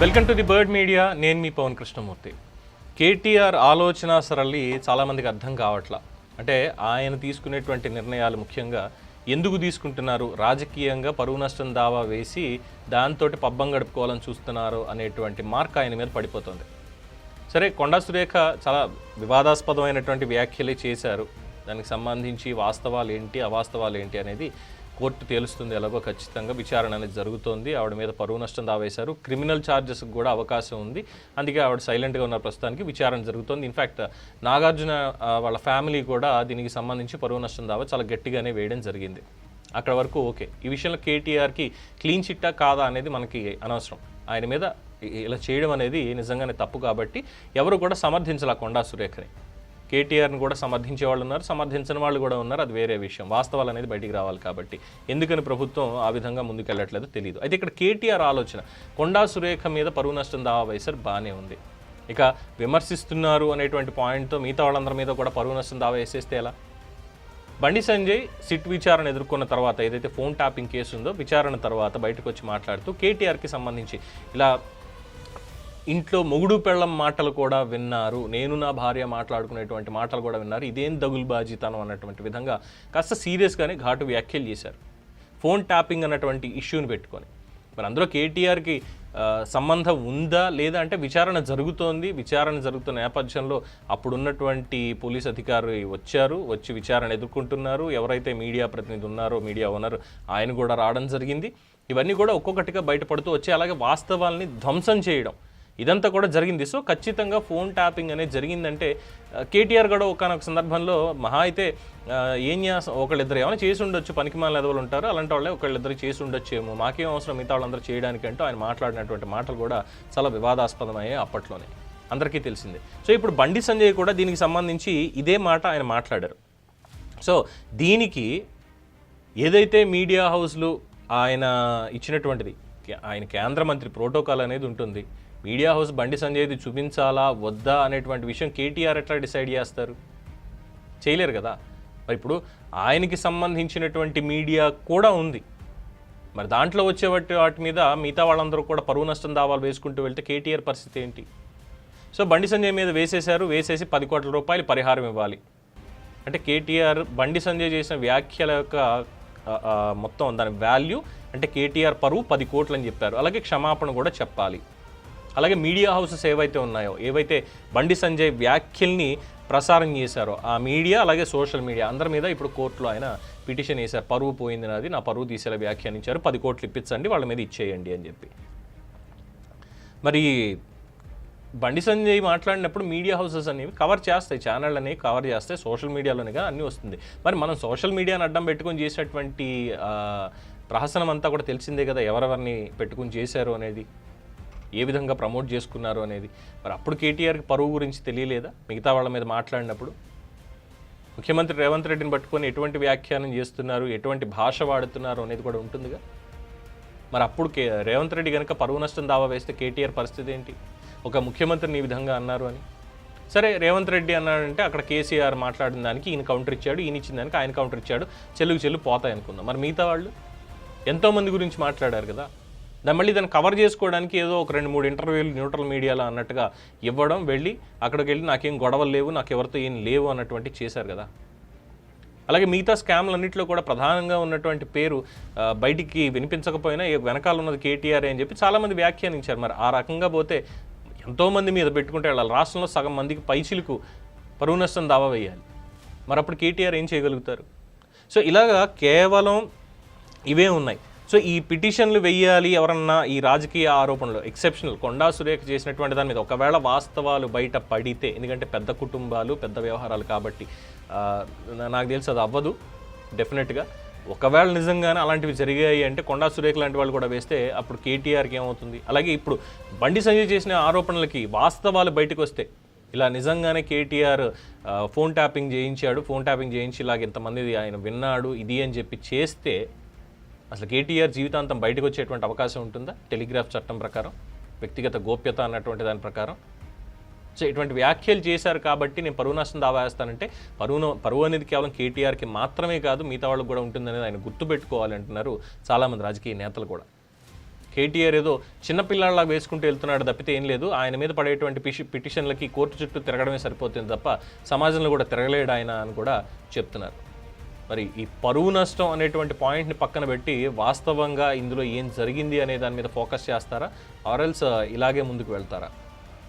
Welcome to the Bird Media. నేను మీ పవన్ కృష్ణమూర్తి. కేటీఆర్ ఆలోచన సరళి చాలామందికి అర్థం కావట్లా. అంటే ఆయన తీసుకునేటువంటి నిర్ణయాలు ముఖ్యంగా ఎందుకు తీసుకుంటున్నారు? రాజకీయంగా పరువు నష్టం దావా వేసి దాంతో పబ్బం గడుపుకోవాలని చూస్తున్నారు అనేటువంటి మార్క్ ఆయన మీద పడిపోతుంది. సరే కొండా సురేఖ చాలా వివాదాస్పదమైనటువంటి వ్యాఖ్యలే చేశారు. దానికి సంబంధించి వాస్తవాలు ఏంటి అవాస్తవాలు ఏంటి అనేది కోర్టు తేలుస్తుంది ఎలాగో ఖచ్చితంగా విచారణ అనేది జరుగుతోంది. ఆవిడ మీద పరువు నష్టం దావేశారు. క్రిమినల్ ఛార్జెస్ కూడా అవకాశం ఉంది. అందుకే ఆవిడ సైలెంట్గా ఉన్న ప్రస్తుతానికి విచారణ జరుగుతోంది. ఇన్ఫ్యాక్ట్ నాగార్జున వాళ్ళ ఫ్యామిలీ కూడా దీనికి సంబంధించి పరువు నష్టం దావా చాలా గట్టిగానే వేయడం జరిగింది. అక్కడ వరకు ఓకే. ఈ విషయంలో కేటీఆర్కి క్లీన్ చిట్టా కాదా అనేది మనకి అనవసరం. ఆయన మీద ఇలా చేయడం అనేది నిజంగానే తప్పు కాబట్టి ఎవరు కూడా సమర్థించాల కొండా సురేఖని. కేటీఆర్ని కూడా సమర్థించే వాళ్ళు ఉన్నారు సమర్థించని వాళ్ళు కూడా ఉన్నారు. అది వేరే విషయం. వాస్తవాలు అనేది బయటికి రావాలి కాబట్టి. ఎందుకని ప్రభుత్వం ఆ విధంగా ముందుకెళ్ళట్లేదో తెలియదు అయితే ఇక్కడ కేటీఆర్ ఆలోచన. కొండా సురేఖ మీద పరువు నష్టం దావా వేశారు బాగానే ఉంది. ఇక విమర్శిస్తున్నారు అనేటువంటి పాయింట్తో మిగతా వాళ్ళందరి మీద కూడా పరువు నష్టం దావా వేసేస్తే ఎలా? బండి సంజయ్ సిట్ విచారణ ఎదుర్కొన్న తర్వాత ఏదైతే ఫోన్ ట్యాపింగ్ కేసు ఉందో విచారణ తర్వాత బయటకు వచ్చి మాట్లాడుతూ కేటీఆర్కి సంబంధించి ఇలా ఇంట్లో మొగుడు పెళ్ళం మాటలు కూడా విన్నారు. నేను నా భార్య మాట్లాడుకునేటువంటి మాటలు కూడా విన్నారు. ఇదేం దగులుబాజీతనం అన్నటువంటి విధంగా కాస్త సీరియస్గానే ఘాటు వ్యాఖ్యలు చేశారు. ఫోన్ ట్యాపింగ్ అన్నటువంటి ఇష్యూని పెట్టుకొని. మరి అందులో కేటీఆర్కి సంబంధం ఉందా లేదా అంటే విచారణ జరుగుతోంది. విచారణ జరుగుతున్న నేపథ్యంలో అప్పుడున్నటువంటి పోలీస్ అధికారి వచ్చారు వచ్చి విచారణ ఎదుర్కొంటున్నారు. ఎవరైతే మీడియా ప్రతినిధి ఉన్నారో మీడియా ఓనర్ ఆయన కూడా రావడం జరిగింది. ఇవన్నీ కూడా ఒక్కొక్కటిగా బయటపడుతూ వచ్చి అలాగే వాస్తవాల్ని ధ్వంసం చేయడం ఇదంతా కూడా జరిగింది. సో ఖచ్చితంగా ఫోన్ ట్యాపింగ్ అనేది జరిగిందంటే కేటీఆర్ కూడా ఒకనొక సందర్భంలో మహా అయితే ఏం ఒకళ్ళిద్దరు ఏమైనా చేసి ఉండొచ్చు పనికిమాల ఎదవలు ఉంటారు. అలాంటి వాళ్ళే ఒకళ్ళిద్దరు చేసి ఉండొచ్చేమో. మాకేం అవసరం మిగతా వాళ్ళందరూ చేయడానికి అంటూ ఆయన మాట్లాడినటువంటి మాటలు కూడా చాలా వివాదాస్పదమయ్యాయి అప్పట్లోనే. అందరికీ తెలిసిందే. సో ఇప్పుడు బండి సంజయ్ కూడా దీనికి సంబంధించి ఇదే మాట ఆయన మాట్లాడారు. సో దీనికి ఏదైతే మీడియా హౌస్లు ఆయన ఇచ్చినటువంటిది ఆయన కేంద్ర మంత్రి ప్రోటోకాల్ అనేది ఉంటుంది. మీడియా హౌస్ బండి సంజయ్ది చూపించాలా వద్దా అనేటువంటి విషయం కేటీఆర్ ఎట్లా డిసైడ్ చేస్తారు? చేయలేరు కదా. మరి ఇప్పుడు ఆయనకి సంబంధించినటువంటి మీడియా కూడా ఉంది. మరి దాంట్లో వచ్చే వాటి వాటి మీద మిగతా వాళ్ళందరూ కూడా పరువు నష్టం దావాలు వేసుకుంటూ వెళ్తే కేటీఆర్ పరిస్థితి ఏంటి? సో బండి సంజయ్ మీద వేసేశారు వేసేసి పది కోట్ల రూపాయలు పరిహారం ఇవ్వాలి. అంటే కేటీఆర్ బండి సంజయ్ చేసిన వ్యాఖ్యల యొక్క మొత్తం దాని వాల్యూ అంటే కేటీఆర్ పరువు పది కోట్లు అని చెప్పారు. అలాగే క్షమాపణ కూడా చెప్పాలి. అలాగే మీడియా హౌసెస్ ఏవైతే ఉన్నాయో ఏవైతే బండి సంజయ్ వ్యాఖ్యల్ని ప్రసారం చేశారో ఆ మీడియా అలాగే సోషల్ మీడియా అందరి మీద ఇప్పుడు కోర్టులో ఆయన పిటిషన్ వేశారు. పరువు పోయింది నాది నా పరువు తీసేలా వ్యాఖ్యానించారు. పది కోట్లు ఇప్పించండి వాళ్ళ మీద ఇచ్చేయండి అని చెప్పి. మరి బండి సంజయ్ మాట్లాడినప్పుడు మీడియా హౌసెస్ అనేవి కవర్ చేస్తాయి ఛానల్ అనేవి కవర్ చేస్తాయి సోషల్ మీడియాలోనే అన్నీ వస్తుంది. మరి మనం సోషల్ మీడియాని అడ్డం పెట్టుకొని చేసేటువంటి ప్రహసనం అంతా కూడా తెలిసిందే కదా ఎవరెవరిని పెట్టుకుని చేశారు అనేది ఏ విధంగా ప్రమోట్ చేసుకున్నారు అనేది. మరి అప్పుడు కేటీఆర్కి పరువు గురించి తెలియలేదా? మిగతా వాళ్ళ మీద మాట్లాడినప్పుడు? ముఖ్యమంత్రి రేవంత్ రెడ్డిని పట్టుకొని ఎటువంటి వ్యాఖ్యానం చేస్తున్నారు? ఎటువంటి భాష వాడుతున్నారు అనేది కూడా ఉంటుందిగా? మరి అప్పుడు కే రేవంత్ రెడ్డి కనుక పరువు నష్టం దావా వేస్తే కేటీఆర్ పరిస్థితి ఏంటి? ఒక ముఖ్యమంత్రిని ఈ విధంగా అన్నారు అని. సరే రేవంత్ రెడ్డి అన్నాడంటే అక్కడ కేసీఆర్ మాట్లాడిన దానికి ఈయన కౌంటర్ ఇచ్చాడు ఈయన ఇచ్చిన దానికి ఆయన కౌంటర్ ఇచ్చాడు చెల్లుకు చెల్లు పోతాయి అనుకుందాం. మరి మిగతా వాళ్ళు? ఎంతోమంది గురించి మాట్లాడారు కదా. దాన్ని మళ్ళీ దాన్ని కవర్ చేసుకోవడానికి ఏదో ఒక రెండు మూడు ఇంటర్వ్యూలు న్యూట్రల్ మీడియాలో అన్నట్టుగా ఇవ్వడం వెళ్ళి అక్కడికి వెళ్ళి నాకేం గొడవలు లేవు నాకు ఎవరితో ఏం లేవు అన్నటువంటి చేశారు కదా. అలాగే మిగతా స్కామ్లన్నింటిలో కూడా ప్రధానంగా ఉన్నటువంటి పేరు బయటికి వినిపించకపోయినా వెనకాల ఉన్నది కేటీఆర్ అని చెప్పి చాలామంది వ్యాఖ్యానించారు. మరి ఆ రకంగా పోతే ఎంతోమంది మీద పెట్టుకుంటే వెళ్ళాలి రాష్ట్రంలో సగం మందికి పైచిలకు పరువు నష్టం దావా వేయాలి. మరి అప్పుడు కేటీఆర్ ఏం చేయగలుగుతారు? సో ఇలాగా కేవలం ఇవే ఉన్నాయి. సో ఈ పిటిషన్లు వెయ్యాలి ఎవరన్నా ఈ రాజకీయ ఆరోపణలు ఎక్సెప్షనల్ కొండా సురేఖ చేసినటువంటి దాని మీద ఒకవేళ వాస్తవాలు బయట పడితే ఎందుకంటే పెద్ద కుటుంబాలు పెద్ద వ్యవహారాలు కాబట్టి నాకు తెలిసి అది అవ్వదు డెఫినెట్గా ఒకవేళ నిజంగానే అలాంటివి జరిగాయి అంటే కొండా సురేఖ లాంటి వాళ్ళు కూడా వేస్తే అప్పుడు కేటీఆర్కి ఏమవుతుంది? అలాగే ఇప్పుడు బండి సంజయ్ చేసిన ఆరోపణలకి వాస్తవాలు బయటకు వస్తే ఇలా నిజంగానే కేటీఆర్ ఫోన్ ట్యాపింగ్ చేయించాడు ఫోన్ ట్యాపింగ్ చేయించి ఇలాగ ఇంతమంది ఆయన విన్నాడు ఇది అని చెప్పి చేస్తే అసలు కేటీఆర్ జీవితాంతం బయటకు వచ్చేటువంటి అవకాశం ఉంటుందా? టెలిగ్రాఫ్ చట్టం ప్రకారం వ్యక్తిగత గోప్యత అన్నటువంటి దాని ప్రకారం? సో ఇటువంటి వ్యాఖ్యలు చేశారు కాబట్టి నేను పరువు నష్టం దావా వేస్తానంటే పరువును పరువు అనేది కేవలం కేటీఆర్కి మాత్రమే కాదు మిగతా వాళ్ళకి కూడా ఉంటుందనేది ఆయన గుర్తుపెట్టుకోవాలంటున్నారు చాలామంది రాజకీయ నేతలు కూడా. కేటీఆర్ ఏదో చిన్నపిల్లలాగా వేసుకుంటూ వెళ్తున్నాడు తప్పితే ఏం లేదు. ఆయన మీద పడేటువంటి పిషి పిటిషన్లకి కోర్టు చుట్టూ తిరగడమే సరిపోతుంది తప్ప సమాజంలో కూడా తిరగలేడు ఆయన అని కూడా చెప్తున్నారు. మరి ఈ పరువు నష్టం అనేటువంటి పాయింట్ని పక్కన పెట్టి వాస్తవంగా ఇందులో ఏం జరిగింది అనే దాని మీద ఫోకస్ చేస్తారా? ఆర్ఎల్స్ ఇలాగే ముందుకు వెళ్తారా?